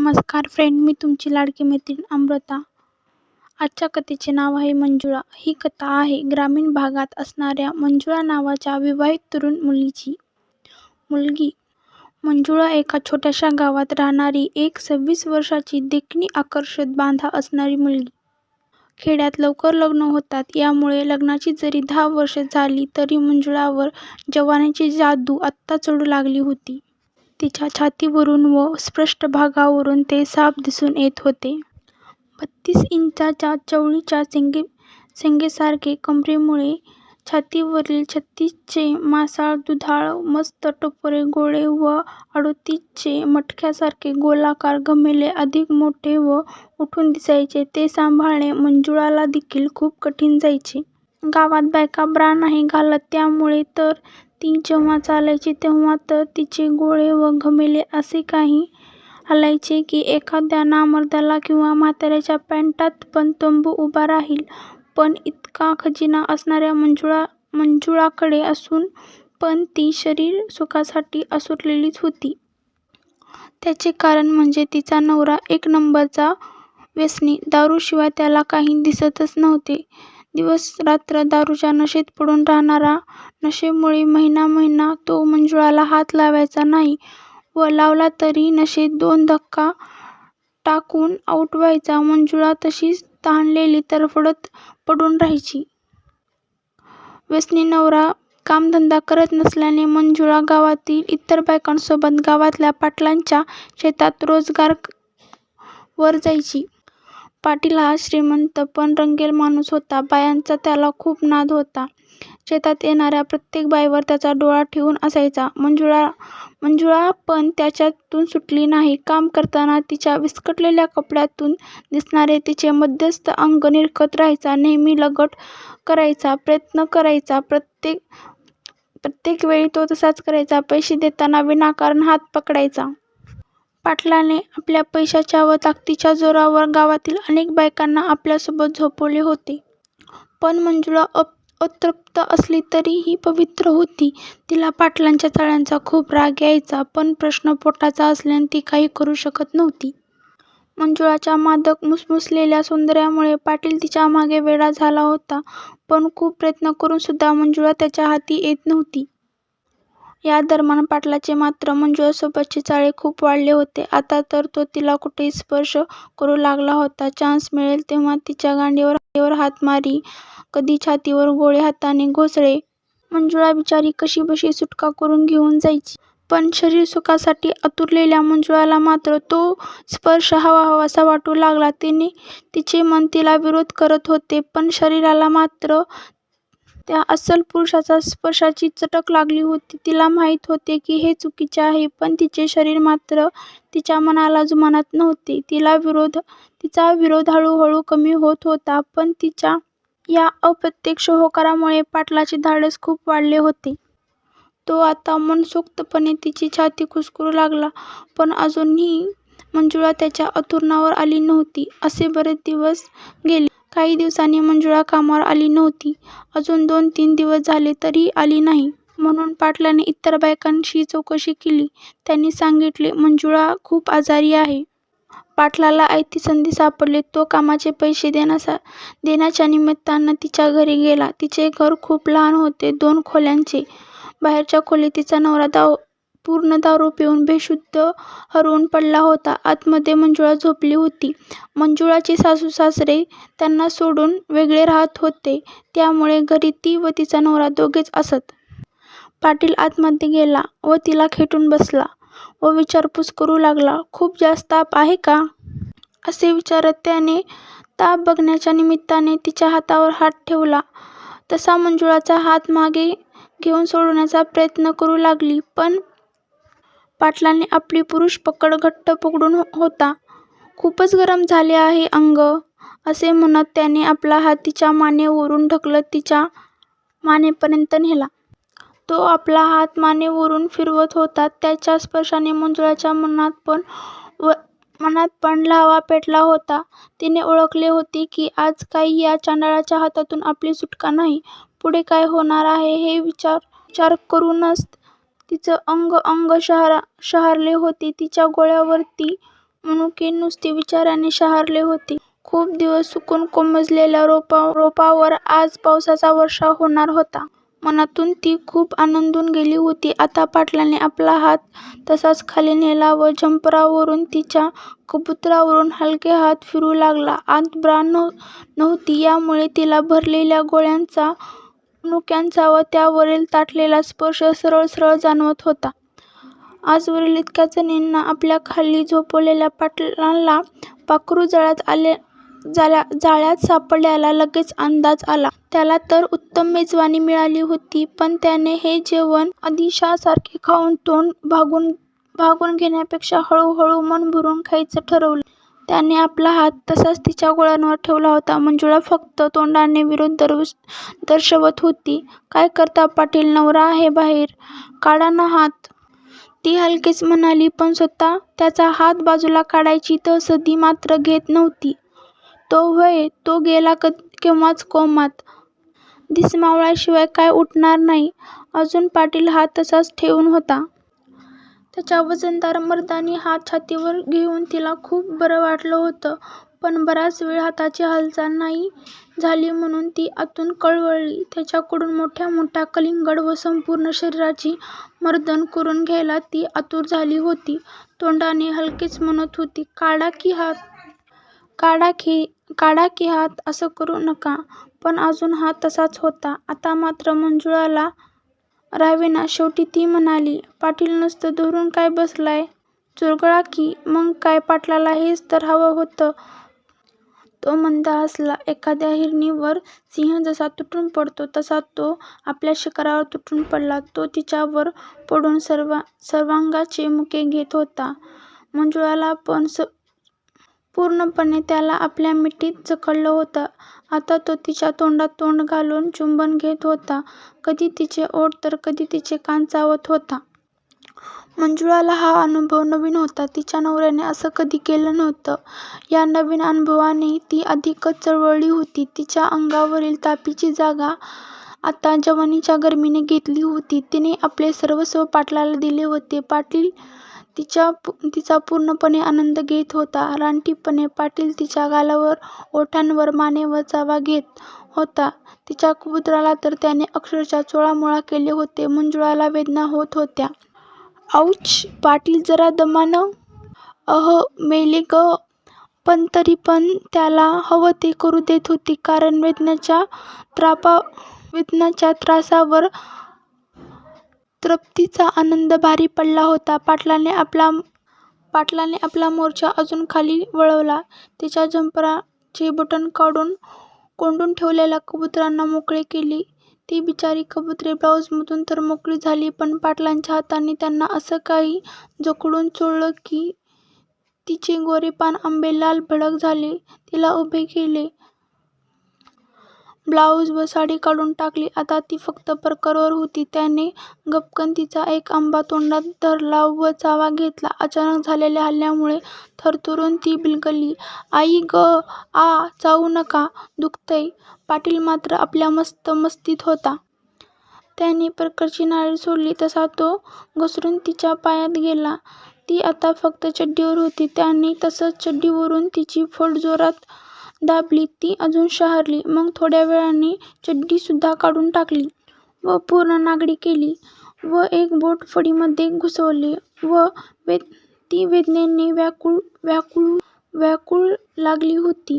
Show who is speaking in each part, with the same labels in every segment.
Speaker 1: नमस्कार फ्रेंड मी तुमची लाडकी मैत्रीण अमृता. आजच्या कथेचे नाव आहे मंजुळा. ही कथा आहे ग्रामीण भागात असणाऱ्या मंजुळा नावाच्या विवाहित तरुण मुलीची. मुलगी मंजुळा एका छोट्याशा गावात राहणारी एक सव्वीस वर्षाची देखणी आकर्षक बांधा असणारी मुलगी. खेड्यात लवकर लग्न होतात. यामुळे लग्नाची जरी दहा वर्ष झाली तरी मंजुळावर जवानीची जादू आत्ता चढू लागली होती. तिच्या छातीवरून व पृष्ठभागावरून ते साफ दिसून येत होते. बत्तीस इंचाच्या चवळीच्या शेंगेसारखे कमरेमुळे छातीवरील छत्तीसचे मांसाळ दुधाळ मस्त टपोरे गोळे व अडोतीसचे मटक्यासारखे गोलाकार घमेले अधिक मोठे व उठून दिसायचे. ते सांभाळणे मंजुळाला देखील खूप कठीण जायचे. गावात बायका ब्रा नाही घालत त्यामुळे तर ती जेव्हा चालायची तेव्हा तर तिचे गोळे व घमेले असे काही हलायचे की एखाद्या नामर्दाला किंवा म्हाताऱ्याच्या पॅन्टात पण तंबू उभा राहील. पण इतका खजिना असणाऱ्या मंजुळा मंजुळाकडे असून पण ती शरीर सुखासाठी आसुरलेलीच होती. त्याचे कारण म्हणजे तिचा नवरा एक नंबरचा व्यसनी. दारूशिवाय त्याला काही दिसतच नव्हते. दिवसरात्र दारूच्या नशेत पडून राहणारा. नशेमुळे महिना महिना तो मंजुळाला हात लावायचा नाही व लावला तरी नशेत दोन धक्का टाकून आऊट व्हायचा. मंजुळा तशीच तहानलेली तडफडत पडून राहायची. व्यसनी नवरा कामधंदा करत नसल्याने मंजुळा गावातील इतर बायकांसोबत गावातल्या पाटलांच्या शेतात रोजगारावर जायची. पाटील हा श्रीमंत पण रंगेल माणूस होता. बायांचा त्याला खूप नाद होता. शेतात येणाऱ्या प्रत्येक बाईवर त्याचा डोळा ठेवून असायचा. मंजुळा मंजुळा पण त्याच्यातून सुटली नाही. काम करताना तिच्या विस्कटलेल्या कपड्यातून दिसणारे तिचे मध्यस्थ अंग निरखत राहायचा. नेहमी लगट करायचा प्रयत्न करायचा. प्रत्येक प्रत्येक वेळी तो तसाच करायचा. पैसे देताना विनाकारण हात पकडायचा. पाटलाने आपल्या पैशाच्या व ताकदीच्या जोरावर गावातील अनेक बायकांना आपल्यासोबत झोपवले होते. पण मंजुळा अप अतृप्त असली तरीही पवित्र होती. तिला पाटलांच्या चाळ्यांचा खूप राग यायचा. पण प्रश्न पोटाचा असल्याने ती काही करू शकत नव्हती. मंजुळाच्या मादक मुसमुसलेल्या सौंदर्यामुळे पाटील तिच्यामागे वेडा झाला होता. पण खूप प्रयत्न करून सुद्धा मंजुळा त्याच्या हाती येत नव्हती. या दरम्यान पाटलाचे मात्र मंजुळासोबतचे चाळे खूप वाढले होते. आता तर तो तिला कुठेही स्पर्श करू लागला होता. चान्स मिळेल तेव्हा तिच्या गांडीवर हात मारी. कधी छातीवर गोळे हाताने घोसळे मंजुळा बिचारी कशीबशी सुटका करून घेऊन जायची. पण शरीरसुखासाठी आतुरलेल्या मंजुळाला मात्र तो स्पर्श हवाहवासा वाटू लागला. तिचे मन तिला विरोध करत होते. पण शरीराला मात्र त्या अस्सल पुरुषाच्या स्पर्शाची चटक लागली होती. तिला माहीत होते की हे चुकीचे आहे. पण तिचे शरीर मात्र तिच्या मनाला जुमानत नव्हते. तिचा विरोध हळूहळू कमी होत होता. पण तिच्या या अप्रत्यक्ष होकारामुळे पाटलाचे धाडस खूप वाढले होते. तो आता मनसोक्तपणे तिची छाती कुस्करू लागला. पण अजूनही मंजुळा त्याच्या अंथरुणावर आली नव्हती. असे बरेच दिवस गेले. काही दिवसांनी मंजुळा कामावर आली नव्हती. अजून दोन तीन दिवस झाले तरीही आली नाही. म्हणून पाटलाने इतर बायकांशी चौकशी केली. त्यांनी सांगितले मंजुळा खूप आजारी आहे. पाटलाला आयती संधी सापडली. तो कामाचे पैसे देण्याच्या निमित्तानं तिच्या घरी गेला. तिचे घर खूप लहान होते. दोन खोल्यांचे. बाहेरच्या खोलीत तिचा नवरा पूर्ण दारू पिऊन बेशुद्ध हरवून पडला होता. आतमध्ये मंजुळा झोपली होती. मंजुळाचे सासूसासरे त्यांना सोडून वेगळे राहत होते. त्यामुळे घरी ती व तिचा नवरा दोघेच असत. पाटील आतमध्ये गेला व तिला खेटून बसला व विचारपूस करू लागला. खूप जास्त ताप आहे का? असे विचारत त्याने ताप बघण्याच्या निमित्ताने तिच्या हातावर हात ठेवला तसा मंजुळाचा हात मागे घेऊन सोडवण्याचा प्रयत्न करू लागली. पण पाटलाने आपली पुरुष पकड घट्ट पकडून हो-, होता. खूपच गरम झाले आहे अंग असे म्हणत त्याने आपला हात तिच्या मानेवरून ढकलत तिच्या मानेपर्यंत नेला. तो आपला हात मानेवरून फिरवत होता. त्याच्या स्पर्शाने मंजुळाच्या मनात पण व मनात पण लावा पेटला होता. तिने ओळखले होते की आज काही या चांडाळाच्या हातातून आपली सुटका नाही. पुढे काय होणार आहे हे विचार विचार करूनच तिचं अंग अंग शहारले होते. तिच्या गोळ्यावरती मनुके नुसते विचाराने शहारले होते. खूप दिवस सुकून कोमजलेल्या रोपा रोपावर आज पावसाचा वर्षा होणार होता. मनातून ती खूप आनंदून गेली होती. आता पाटलाने आपला हात तसाच खाली नेला व जंपरावरून तिच्या कबुतरावरून हलके हात फिरू लागला. आत ब्रा नव्हती यामुळे तिला भरलेल्या गोळ्यांचा, मनुक्यांचा व त्यावरील ताठलेला स्पर्श सरळ सरळ जाणवत होता. आजवरील इतक्या जणींना आपल्या खाली झोपवलेल्या पाटलाला पाखरू जाळ्यात जाल्या जाळ्यात सापडल्याला लगेच अंदाज आला. त्याला तर उत्तम मेजवानी मिळाली होती. पण त्याने हे जेवण आदिलशाहासारखे खाऊन तोंड भागून भागून घेण्यापेक्षा हळूहळू मन भरून खायचं ठरवलं. त्याने आपला हात तसाच तिच्या गोळ्यांवर ठेवला होता. मंजुळा फक्त तोंडाने विरोध दर्शवत होती. काय करता पाटील, नवरा आहे बाहेर, काढा ना हात. ती हलकेच म्हणाली. पण स्वतः त्याचा हात बाजूला काढायची तसदी मात्र घेत नव्हती. तो व्हय, तो गेला केव्हाच कोमात. धिसमावल्याशिवाय काय उठणार नाही. अजून पाटील हा तसाच ठेवून होता. त्याचा वजनदार मर्दानी हात छातीवर घेऊन तिला खूप बरं वाटलं होतं. पण बराच वेळ हाताची हालचाल नाही झाली म्हणून ती आतून कळवळली. त्याच्याकडून मोठ्या मोठ्या कलिंगड व संपूर्ण शरीराची मर्दन करून घ्यायला ती आतुर झाली होती. तोंडाने हलकेच म्हणत होती, काढा की हात. काढा की हात. असं करू नका. पण अजून हात तसाच होता. आता मात्र मंजुळाला राहावेना. शेवटी ती म्हणाली, पाटील नुसतं धरून काय बसलाय, चुरगळा की. मग काय, पाटलाला हेच तर हवं होतं. तो मंद हसला. एखाद्या हिरणीवर सिंह जसा तुटून पडतो तसा तो आपल्या शिकारावर तुटून पडला. तो तिच्यावर पडून सर्वा सर्वांगाचे मुके घेत होता. मंजुळाला पण स पूर्णपणे त्याला आपल्या मिठीत जखडलं होतं. आता तो तिच्या तोंडात तोंड घालून चुंबन घेत होता. कधी तिचे ओठ तर कधी तिचे कान चावत होता. मंजुळाला हा अनुभव नवीन होता. तिच्या नवऱ्याने असं कधी केलं नव्हतं. या नवीन अनुभवाने ती अधिकच चळवळली होती. तिच्या अंगावरील तापीची जागा आता जवानीच्या गर्मीने घेतली होती. तिने आपले सर्वस्व पाटलाला दिले होते. पाटील तिच्या तिचा पूर्णपणे आनंद घेत होता. रानटीपणे पाटील तिच्या गालावर, ओठांवर, मानेवर चावा घेत होता. तिच्या कबुतराला तर त्याने अक्षरशः चोळामोळा केले होते. मंजुळाला वेदना होत होत्या. औच, पाटील जरा दमानं. अह मेले ग पण तरी पण त्याला हवं ते करू देत होती. कारण वेदनाच्या त्रापा वेदनाच्या त्रासावर तृप्तीचा आनंद भारी पडला होता. पाटलाने आपला पाटलाने आपला मोर्चा अजून खाली वळवला. तिच्या जंपराचे बटण काढून कोंडून ठेवलेल्या कबुतरांना मोकळे केले. ती बिचारी कबुतरे ब्लाऊजमधून तर मोकळी झाली. पण पाटलांच्या हाताने त्यांना असं काही जखडून चोळलं की तिचे गोरेपान आंबे लाल भडक झाले. तिला उभे केले. ब्लाऊज व साडी काढून टाकली. आता ती फक्त परकरवर होती. त्याने गपकन तिचा एक आंबा तोंडात धरला व चावा घेतला. अचानक झालेल्या हल्ल्यामुळे थरथरून ती बिलगली. आई गं, आ, चावू नका, दुखतंय. पाटील मात्र आपल्या मस्त मस्तीत होता. त्याने परकरची नाळी सोडली तसा तो घसरून तिच्या पायात गेला. ती आता फक्त चड्डीवर होती. त्याने तसंच चड्डीवरून तिची फट जोरात दाबली. ती अजून शहारली. मग थोड्या वेळाने चड्डीसुद्धा काढून टाकली व पूर्ण नागडी केली व एक बोट फडीमध्ये घुसवले व ती वेदनेने व्याकुळ व्याकुळ लागली होती.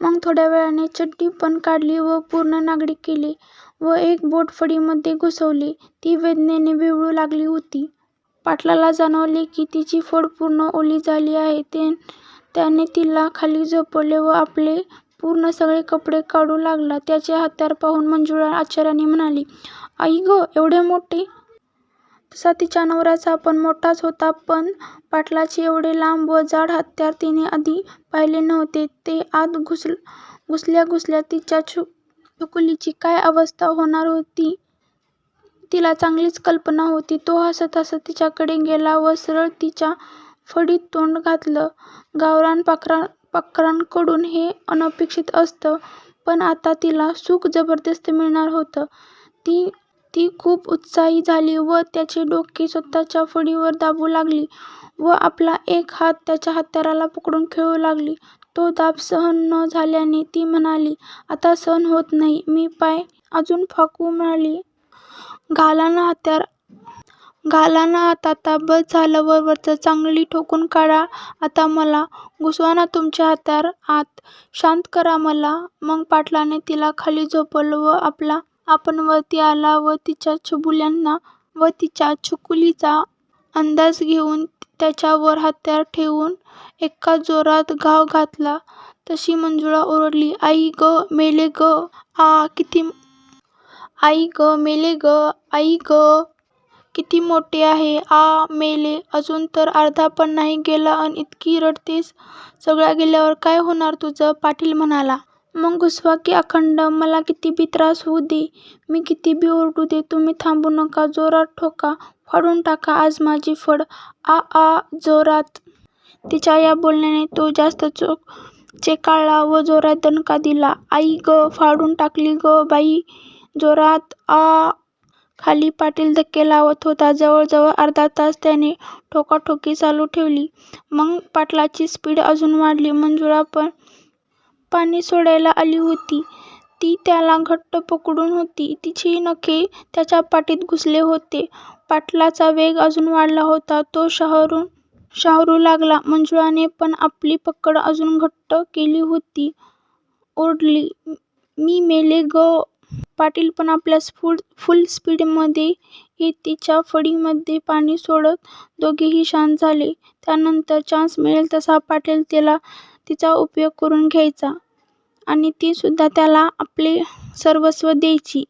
Speaker 1: मग थोड्या वेळाने चड्डी पण काढली व पूर्ण नागडी केली व एक बोट फडीमध्ये घुसवली ती वेदनेने विव्हळू लागली होती. पाटलाला जाणवले की तिची फड पूर्ण ओली झाली आहे. ते त्याने तिला खाली झोपवले व आपले पूर्ण सगळे कपडे काढू लागला. त्याचे हत्यार पाहून मंजुळा आश्चर्याने म्हणाली, आई गं, एवढे मोठे. तसा तिच्या नवऱ्याचा पण मोठाच होता. पण पाटलाचे एवढे लांब व जाड हत्यार तिने आधी पाहिले नव्हते. ते आत घुसल्या घुसल्या तिच्या छकुलीची काय अवस्था होणार होती तिला चांगलीच कल्पना होती. तो हसत हसत तिच्याकडे गेला व सरळ तिच्या फडीत तोंड घातलं. गावरान पाखरांकडून हे अनपेक्षित असतं. पण आता तिला सुख जबरदस्त मिळणार होतं. ती ती खूप उत्साही झाली व त्याचे डोके स्वतःच्या फळीवर दाबू लागली व आपला एक हात त्याच्या हत्याराला पकडून खेळू लागली. तो दाब सहन न झाल्याने ती म्हणाली, आता सहन होत नाही. मी पाय अजून फाकू म्हणाली. घाला ना हत्यार. घाला ना आता आता. बस झालं वरवरचं. चांगली ठोकून काढा आता मला. घुसवा ना तुमचे हत्यार आत. शांत करा मला. मग पाटलाने तिला खाली झोपवलं व आपला आपण वरती आला व तिच्या चुबुल्यांना व तिच्या छकुलीचा अंदाज घेऊन त्याच्यावर हत्यार ठेवून एका जोरात घाव घातला तशी मंजुळा ओरडली, आई ग मेले ग आ किती आई गं मेले ग आई गं किती मोठे आहे. आ मेले. अजून तर अर्धा पण नाही गेला अन इतकी रडतेस. सगळ्या गेल्यावर काय होणार तुझं? पाटील म्हणाला. मग घुसवा की अखंड. मला कितीबी त्रास होऊ दे. मी कितीबी ओरडू दे. तुम्ही थांबू नका. जोरात ठोका. फाडून टाका आज माझी फड. आ आ जोरात. तिच्या या बोलण्याने तो जास्त चेकाळला व जोरात दणका दिला. आई गं फाडून टाकली गं बाई. जोरात. आ खाली पाटील धक्के लावत होता. जवळजवळ अर्धा तास त्याने ठोकाठोकी चालू ठेवली. मग पाटलाची स्पीड अजून वाढली. मंजुळा पण पाणी सोडायला आली होती. ती त्याला घट्ट पकडून होती. तिची नखे त्याच्या पाठीत घुसले होते. पाटलाचा वेग अजून वाढला होता. तो शाहरू लागला. मंजुळाने पण आपली पकड अजून घट्ट केली होती. ओरडली, मी मेले गं. पाटील पण आपल्या फुल स्पीडमध्ये हे तिच्या फळीमध्ये पाणी सोडत दोघेही शांत झाले. त्यानंतर चान्स मिळेल तसा पाटील तिला तिचा उपयोग करून घ्यायचा आणि ती सुद्धा त्याला आपले सर्वस्व द्यायची.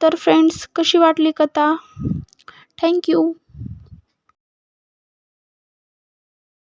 Speaker 1: तर फ्रेंड्स कशी वाटली कथा? थँक्यू